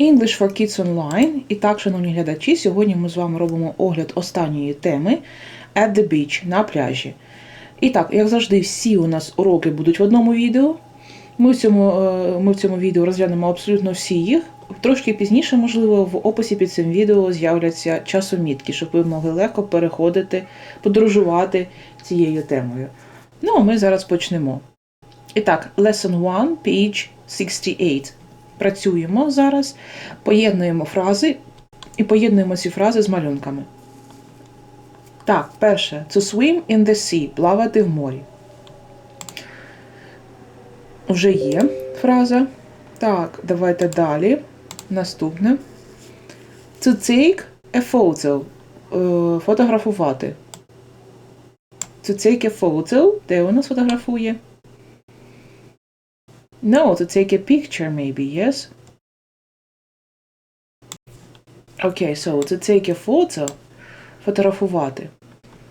English for Kids Online. І так, шановні глядачі, сьогодні ми з вами робимо огляд останньої теми At the Beach на пляжі. І так, як завжди, всі у нас уроки будуть в одному відео. Ми в цьому, е, ми в цьому відео розглянемо абсолютно всі їх. Трошки пізніше, можливо, в описі під цим відео з'являться часомітки, щоб ви могли легко переходити, подорожувати цією темою. Ну, а ми зараз почнемо. І так, Lesson 1, page 68. Працюємо зараз, поєднуємо фрази і поєднуємо ці фрази з малюнками. Так, перше. To swim in the sea. Плавати в морі. Вже є фраза. Так, давайте далі. Наступне. To take a photo. Е, Фотографувати. To take a photo. Де у нас фотографує? No, to take a picture, maybe, yes? Okay, so to take a photo. Фотографувати.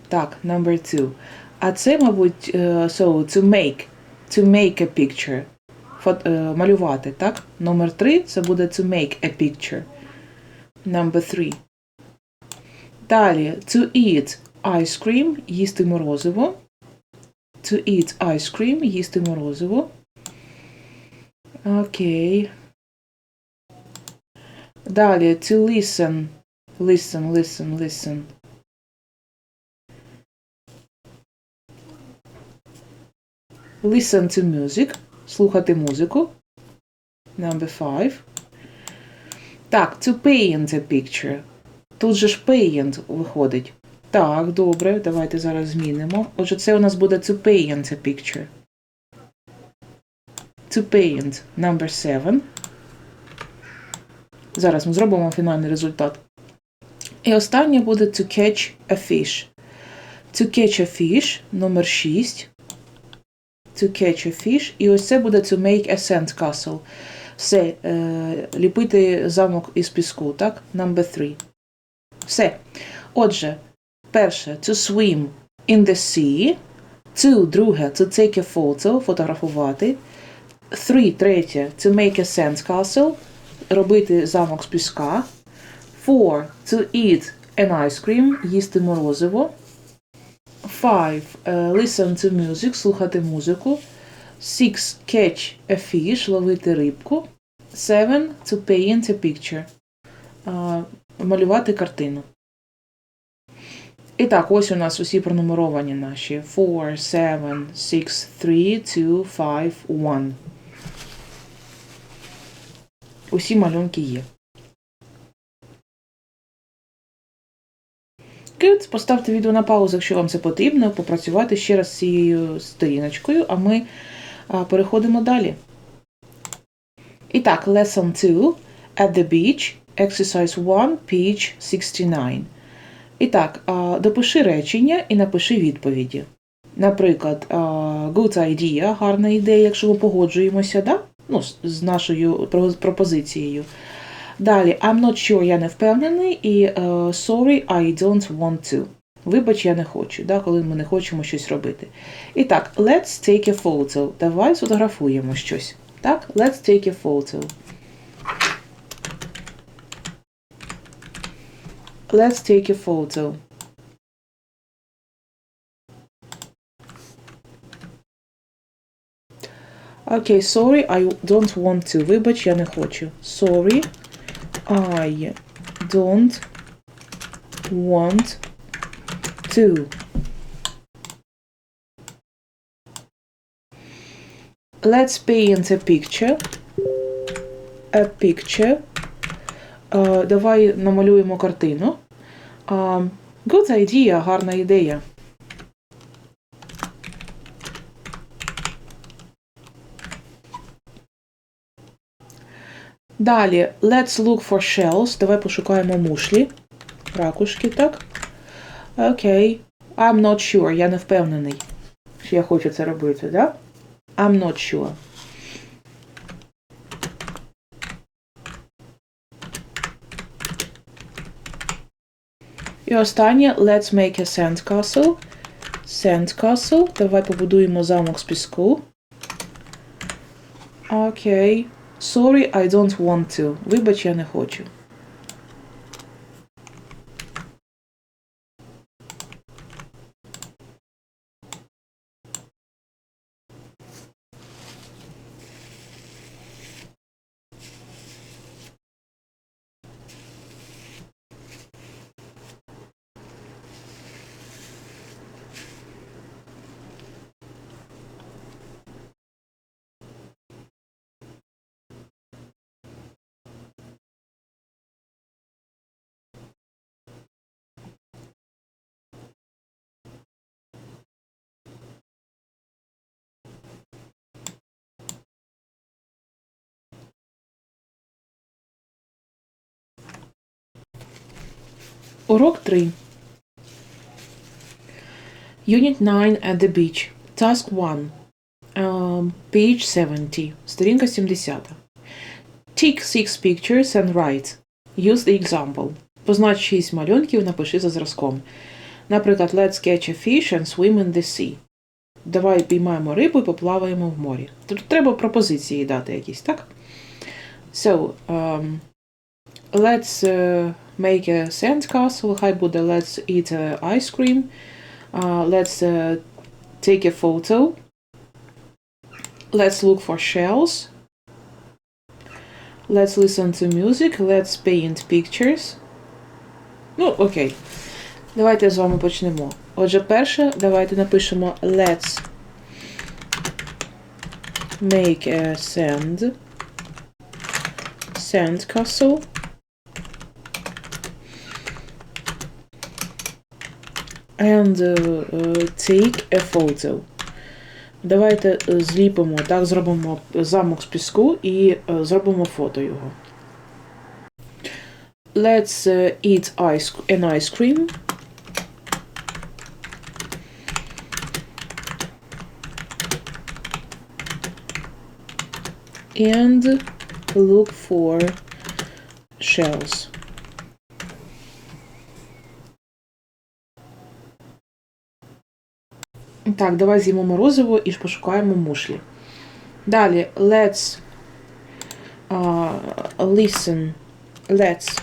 Так, number two. А це, мабуть, е, so, to make. To make a picture. Фот, е, малювати, так? Номер три це буде to make a picture. Number three. Далі, to eat ice cream, їсти морозиво. To eat ice cream, їсти морозиво. Окей. Далі, to listen. Listen, listen, listen. Listen to music. Слухати музику. Number five. Так, to paint a picture. Тут же ж paint виходить. Так, добре, давайте зараз змінимо. Отже, це у нас буде to paint a picture. To paint number seven. Зараз ми зробимо фінальний результат. І останнє буде to catch a fish. To catch a fish номер 6. To catch a fish. І ось це буде to make a sand castle. Все, е, ліпити замок із піску, так? Number 3. Все. Отже, перше to swim in the sea. Two, друге, to take a photo, фотографувати. Three, третє, to make a sand castle, робити замок з піска. Four, to eat an ice cream, їсти морозиво. Five, uh, listen to music, слухати музику. Six, catch a fish, ловити рибку. Seven, to paint a picture, uh, малювати картину. І так, ось у нас усі пронумеровані наші. 4, 7, 6, 3, 2, 5, 1. Усі малюнки є. Good. Поставте відео на паузу, якщо вам це потрібно, попрацювати ще раз з цією сторіночкою, а ми переходимо далі. І так, lesson 2. At the beach. Exercise 1, page 69. І так, допиши речення і напиши відповіді. Наприклад, good idea, гарна ідея, якщо ми погоджуємося, да? Ну, з- нашою пропозицією. Далі, I'm not sure, я не впевнений, і е, sorry, I don't want to. Вибач, я не хочу, да, коли ми не хочемо щось робити. І так, let's take a photo. Давай сфотографуємо щось. Так, let's take a photo. Let's take a photo. Окей, sorry, I don't want to. Вибач, я не хочу. Sorry, I don't want to. Let's paint a picture. A picture. Е, давай намалюємо картину. Um, good idea, гарна ідея. Далі, let's look for shells. Давай пошукаємо мушлі. Ракушки, так? Окей. I'm not sure. Я не впевнений, що я хочу це робити, да? I'm not sure. І останнє let's make a sandcastle. Sandcastle. Давай побудуємо замок з піску. Окей. Sorry, I don't want to. Вибач, я не хочу. Урок 3. Unit 9 at the beach. Task 1. Um, page 70. Сторінка 70. Tick six pictures and write. Use the example. Познач 6 малюнків, напиши за зразком. Наприклад, let's catch a fish and swim in the sea. Давай піймаємо рибу і поплаваємо в морі. Тут треба пропозиції дати якісь, так? So, um, let's uh, make a sandcastle. Хай буде let's eat uh, ice cream. Uh, let's uh, take a photo. Let's look for shells. Let's listen to music. Let's paint pictures. Ну, окей. Давайте з вами почнемо. Отже, перше, давайте напишемо let's make a sand sandcastle. And uh, uh, take a photo. Давайте е, зліпимо, так, зробимо замок з піску і е, зробимо фото його. Let's uh, eat ice, an ice cream. And look for shells. Так, давай з'їмо морозиво і пошукаємо мушлі. Далі, let's uh, listen. Let's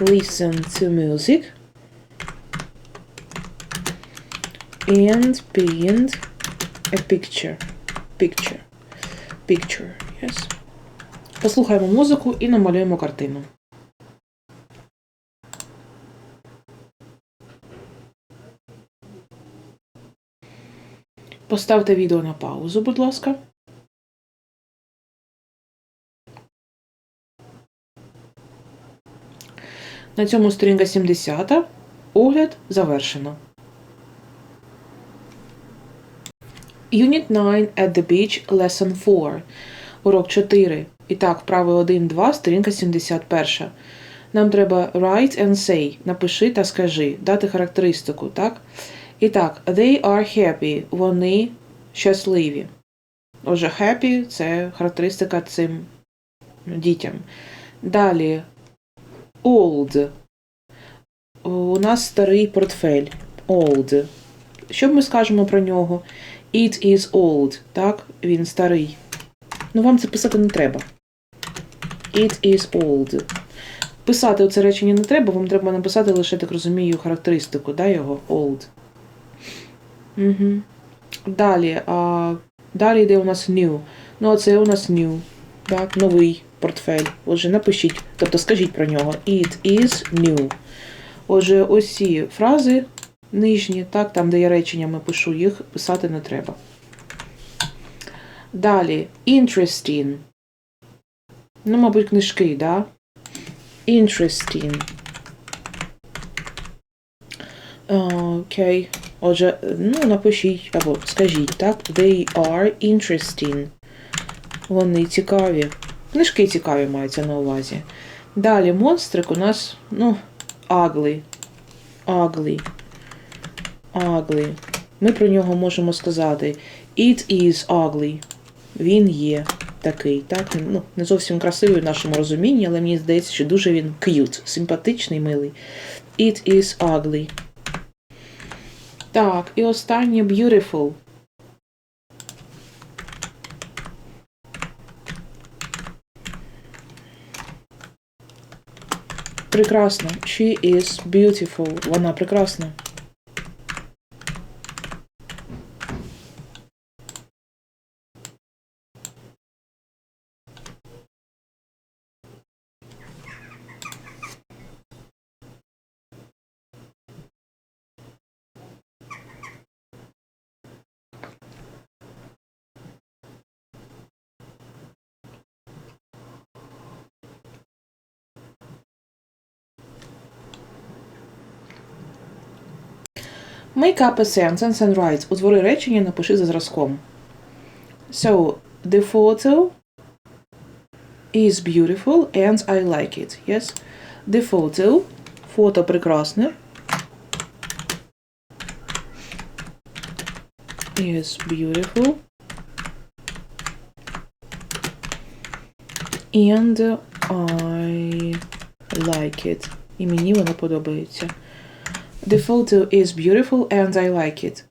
listen to music and paint a picture. Picture. Picture, yes. Послухаємо музику і намалюємо картину. Поставте відео на паузу, будь ласка. На цьому сторінка 70. Огляд завершено. Unit 9 at the beach, lesson 4. Урок 4. І так, вправи 1, 2, сторінка 71. Нам треба write and say. Напиши та скажи. Дати характеристику, так? І так, they are happy. Вони щасливі. Отже, happy – це характеристика цим дітям. Далі old. У нас старий портфель. Old. Що ми скажемо про нього? It is old. Так, він старий. Ну, вам це писати не треба. It is old. Писати оце речення не треба, вам треба написати лише, так розумію, характеристику, да, його old. Угу. Далі. А, далі йде у нас new. Ну, оце у нас new. Так, новий портфель. Отже, напишіть, тобто скажіть про нього. It is new. Отже, ці фрази нижні, так, там, де я реченнями пишу, їх писати не треба. Далі. Interesting. Ну, мабуть, книжки, да? Interesting. Окей. Отже, ну, напишіть або скажіть, так? They are interesting. Вони цікаві. Книжки цікаві маються на увазі. Далі монстрик у нас, ну, ugly. Ugly. Ugly. Ми про нього можемо сказати It is ugly. Він є такий, так? Ну, не зовсім красивий в нашому розумінні, але мені здається, що дуже він cute, симпатичний, милий. It is ugly. Так, і останнє beautiful. Прекрасно. She is beautiful. Вона прекрасна. Make up a sentence and write. Утвори речення, напиши за зразком. So, the photo is beautiful and I like it. Yes? The photo. Фото прекрасне. Is beautiful. And I like it. І мені воно подобається. The photo is beautiful and I like it.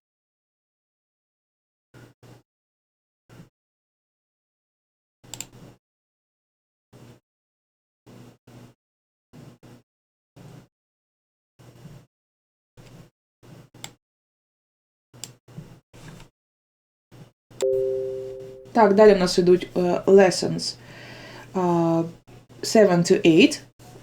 Так, далі в нас йдуть е, lessons е, 7 to 8.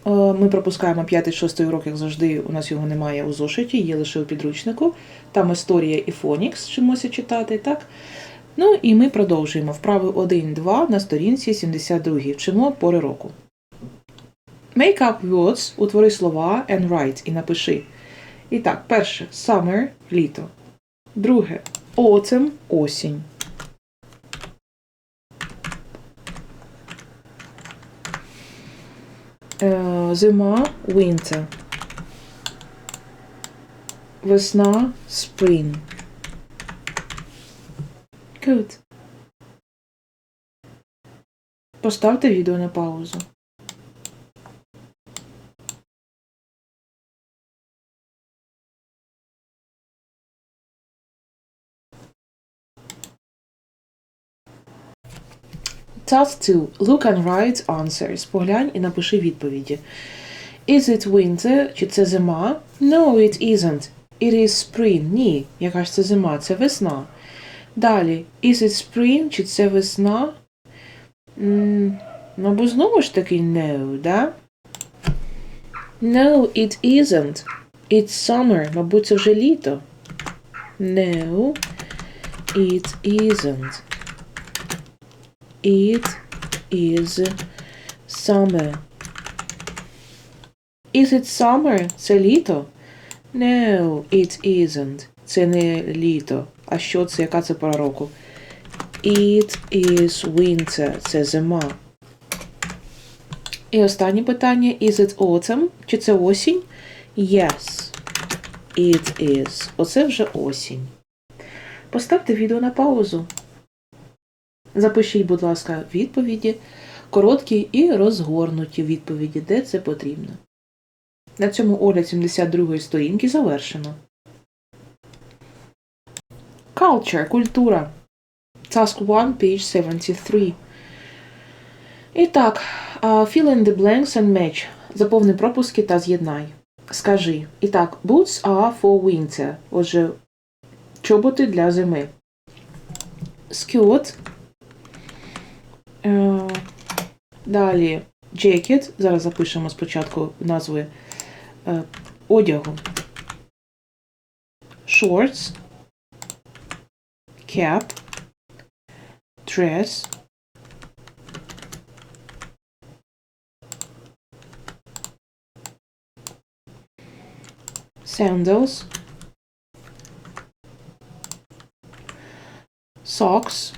Е, Ми пропускаємо 5-6 урок, як завжди, у нас його немає у зошиті, є лише у підручнику. Там історія і фонікс, вчимося читати, так? Ну і ми продовжуємо вправи 1-2 на сторінці 72. Вчимо пори року. Make up words, утвори слова and write і напиши. І так, перше summer літо. Друге autumn осінь. Зима winter. Весна spring. Good. Поставте відео на паузу. Task 2. Look and write answers. Поглянь і напиши відповіді. Is it winter? Чи це зима? No, it isn't. It is spring. Ні. Яка ж це зима? Це весна. Далі. Is it spring? Чи це весна? М, Ну, бо знову ж таки no, да? No, it isn't. It's summer. Мабуть, це вже літо. No, it isn't. It is summer. Is it summer? Це літо? No, it isn't. Це не літо. А що це? Яка це пора року? It is winter. Це зима. І останнє питання. Is it autumn? Чи це осінь? Yes, it is. Оце вже осінь. Поставте відео на паузу. Запишіть, будь ласка, відповіді, короткі і розгорнуті відповіді, де це потрібно. На цьому огляд 72 сторінки завершено. Culture – культура. Task 1, page 73. І так, fill in the blanks and match. Заповни пропуски та з'єднай. Скажи. І так, boots are for winter. Отже, чоботи для зими. Skirt. Е, Далі jacket. Зараз запишемо спочатку назви е, одягу. Shorts. Cap. Dress. Sandals. Socks.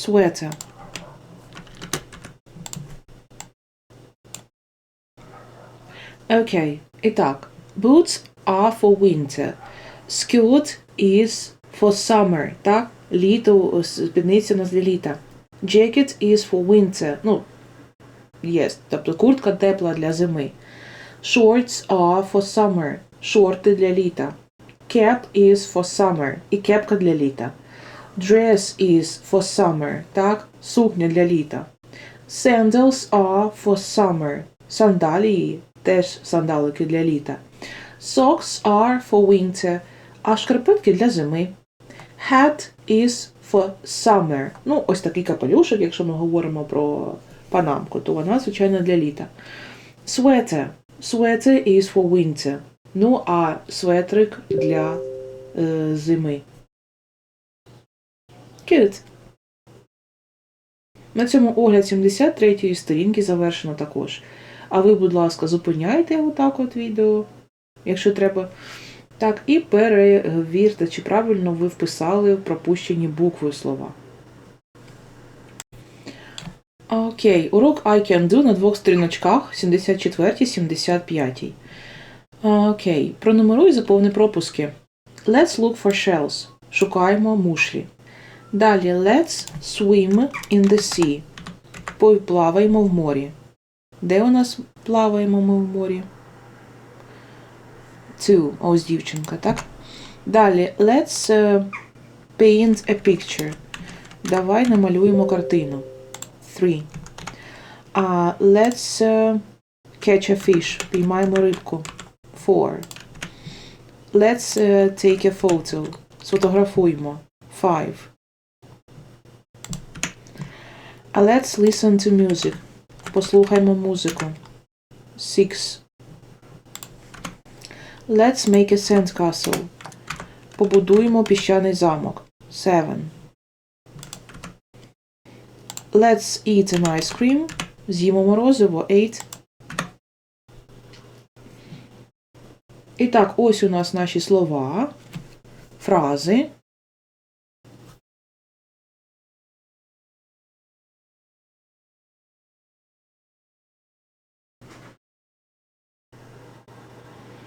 sweater. Okay, і так. Boots are for winter. Skirt is for summer, так? Літо, спідниця у нас для літа. Jacket is for winter. Ну, Є. Тобто куртка тепла для зими. Shorts are for summer. Шорти для літа. Cap is for summer. І кепка для літа. Dress is for summer. Так? Сукня для літа. Sandals are for summer. Сандалії теж сандалики для літа. Socks are for winter. А шкарпетки для зими. Hat is for summer. Ну, ось такий капелюшок, якщо ми говоримо про панамку, то вона, звичайно, для літа. Sweater. Sweater is for winter. Ну, а светрик для е, зими. Good. На цьому огляд 73-ї сторінки завершено також. А ви, будь ласка, зупиняйте отак от відео, якщо треба. Так, і перевірте, чи правильно ви вписали пропущені букви слова. Окей, урок I can do на двох сторіночках 74-75. Окей, пронумеруй заповни пропуски. Let's look for shells. Шукаємо мушлі. Далі let's swim in the sea. Поплаваємо в морі. Де у нас плаваємо ми в морі? Two. Ось дівчинка, так? Далі let's е, paint a picture. Давай намалюємо картину. Three. А let's е, catch a fish. Піймаємо рибку. Four. Let's е, take a photo. Сфотографуємо. Five. А let's listen to music. Послухаймо музику. Six. Let's make a sandcastle. Побудуємо піщаний замок. Seven. Let's eat an ice cream. З'їмо морозиво. Eight. І так, ось у нас наші слова, фрази.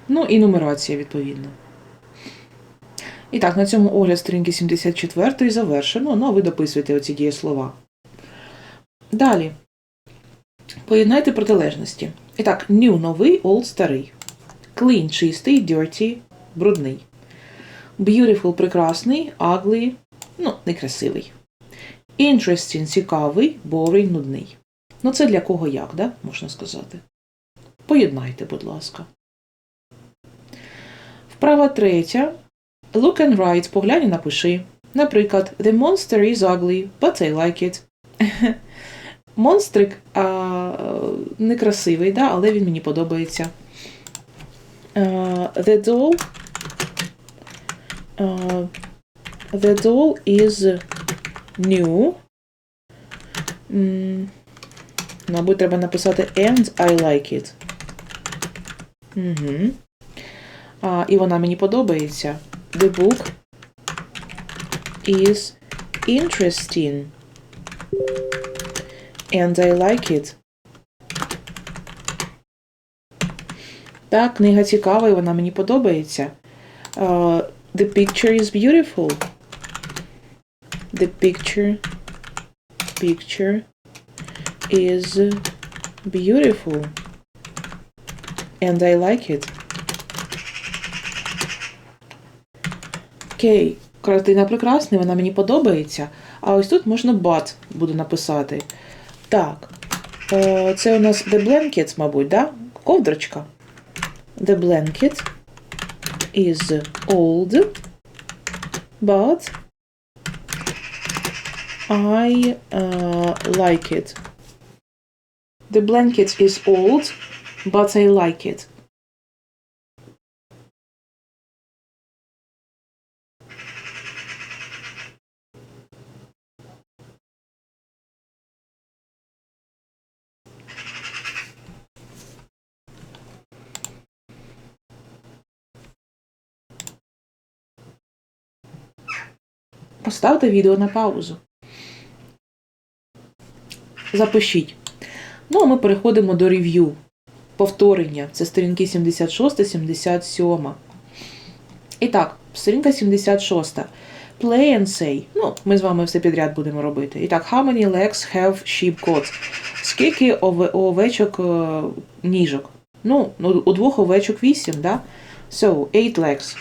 Ну і нумерація, відповідно. І так, на цьому огляд сторінки 74 завершено. Ну, а ви дописуєте оці дієслова. Далі. Поєднайте протилежності. І так, new новий, old старий. Clean чистий, dirty брудний. Beautiful прекрасний, ugly, ну, некрасивий. Interesting цікавий, boring нудний. Ну, це для кого як, да? можна сказати. Поєднайте, будь ласка. Вправа третя. Look and write. Поглянь і напиши. Наприклад, The monster is ugly, but I like it. Монстрик а, некрасивий, да, але він мені подобається. Uh, the doll uh, The doll is new. Mm, треба написати and I like it. Угу. А, і вона мені подобається. The book is interesting. And I like it. Так, книга цікава, і вона мені подобається. Uh, the picture is beautiful. The picture picture is beautiful. And I like it. Окей, картина прекрасна, вона мені подобається. А ось тут можна but буду написати. Так. е, Це у нас The Blankets, мабуть, да? Ковдрочка. The blanket is old, but I uh, like it. The blanket is old, but I like it. Поставте відео на паузу. Запишіть. Ну, а ми переходимо до рев'ю. Повторення. Це сторінки 76-77. І так, сторінка 76. Play and say. Ну, ми з вами все підряд будемо робити. І так, how many legs have sheep got? Скільки овечок е, ніжок? Ну, ну, у двох овечок вісім, да? So, eight legs.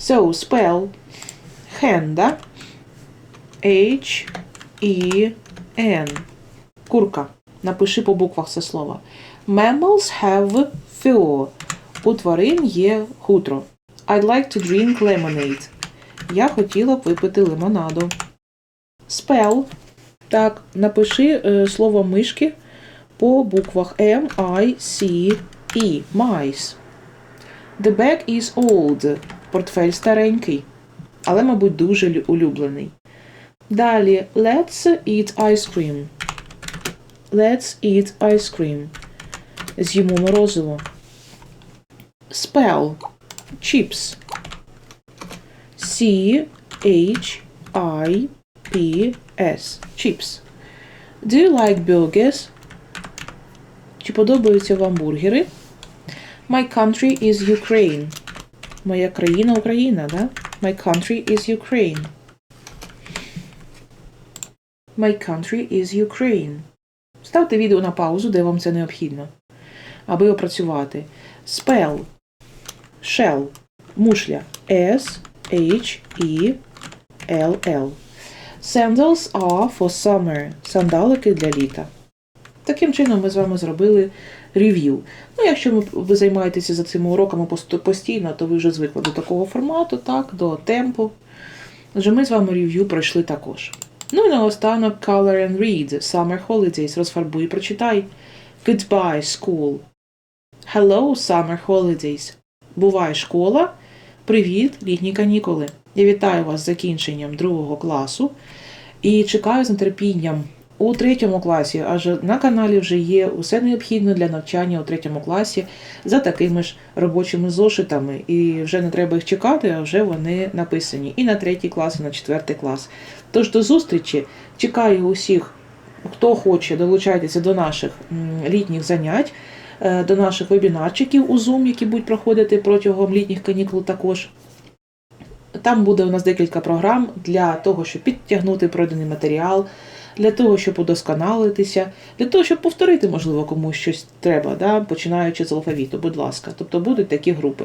So, spell hen, да? H, E, N. Курка. Напиши по буквах це слово. Mammals have fur. У тварин є хутро. I'd like to drink lemonade. Я хотіла б випити лимонаду. Spell. Так, напиши е, слово мишки по буквах M, I, C, E. Mice. The bag is old. Портфель старенький. Але, мабуть, дуже улюблений. Далі. Let's eat ice cream. Let's eat ice cream. З'їмо морозиво. Spell. Chips. C H I P S. Chips. Do you like burgers? Чи подобаються вам бургери? My country is Ukraine. Моя країна Україна, да? My country is Ukraine. My country is Ukraine. Ставте відео на паузу, де вам це необхідно, аби опрацювати. Spell. Shell. Мушля. S H E L L. Sandals are for summer. Сандалики для літа. Таким чином ми з вами зробили рев'ю. Ну, якщо ви займаєтеся за цими уроками постійно, то ви вже звикли до такого формату, так, до темпу. Отже, ми з вами рев'ю пройшли також. Ну і наостанок Color and Read. Summer Holidays. Розфарбуй і прочитай. Goodbye, school. Hello, summer holidays. Бувай школа. Привіт, літні канікули. Я вітаю вас з закінченням другого класу і чекаю з нетерпінням у третьому класі, адже на каналі вже є усе необхідне для навчання у третьому класі за такими ж робочими зошитами. І вже не треба їх чекати, а вже вони написані і на третій клас, і на четвертий клас. Тож до зустрічі. Чекаю усіх, хто хоче, долучайтеся до наших літніх занять, е, до наших вебінарчиків у Zoom, які будуть проходити протягом літніх канікул також. Там буде у нас декілька програм для того, щоб підтягнути пройдений матеріал, для того, щоб удосконалитися, для того, щоб повторити, можливо, комусь щось треба, да, починаючи з алфавіту, будь ласка. Тобто будуть такі групи.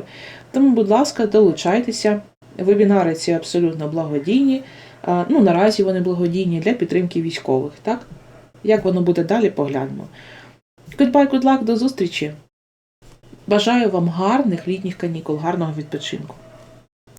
Тому, будь ласка, долучайтеся. Вебінари ці абсолютно благодійні. Ну, наразі вони благодійні для підтримки військових, так? Як воно буде далі, поглянемо. Goodbye, good luck, до зустрічі! Бажаю вам гарних літніх канікул, гарного відпочинку.